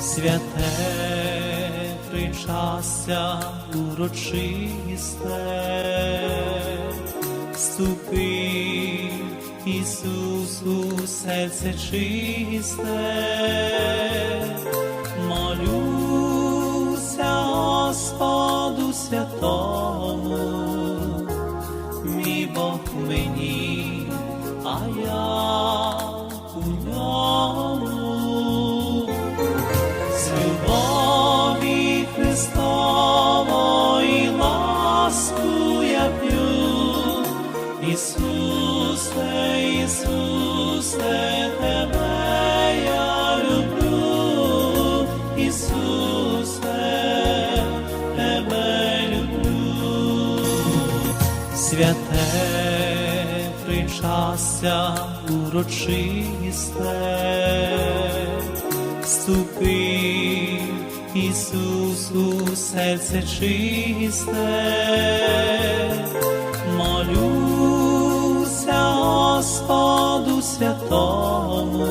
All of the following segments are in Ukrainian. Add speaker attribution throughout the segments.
Speaker 1: святе причастя урочисте, вступи, Ісус, у серце чисте, молюся Господу святому, мій Бог мені, а я Ісусе, Ісусе, Тебе я люблю, Ісусе, Тебе люблю. Святе причастя урочисте, вступи, Ісус, у серце чисте, Господу святому,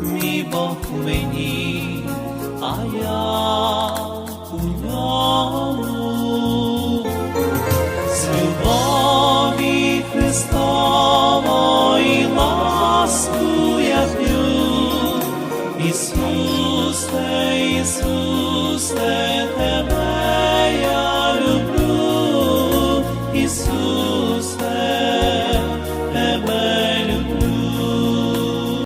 Speaker 1: мій Бог мені, а я у ньому. З любові Христової ласку я п'ю, Ісусе, Ісусе, тебе я люблю, Ісусе.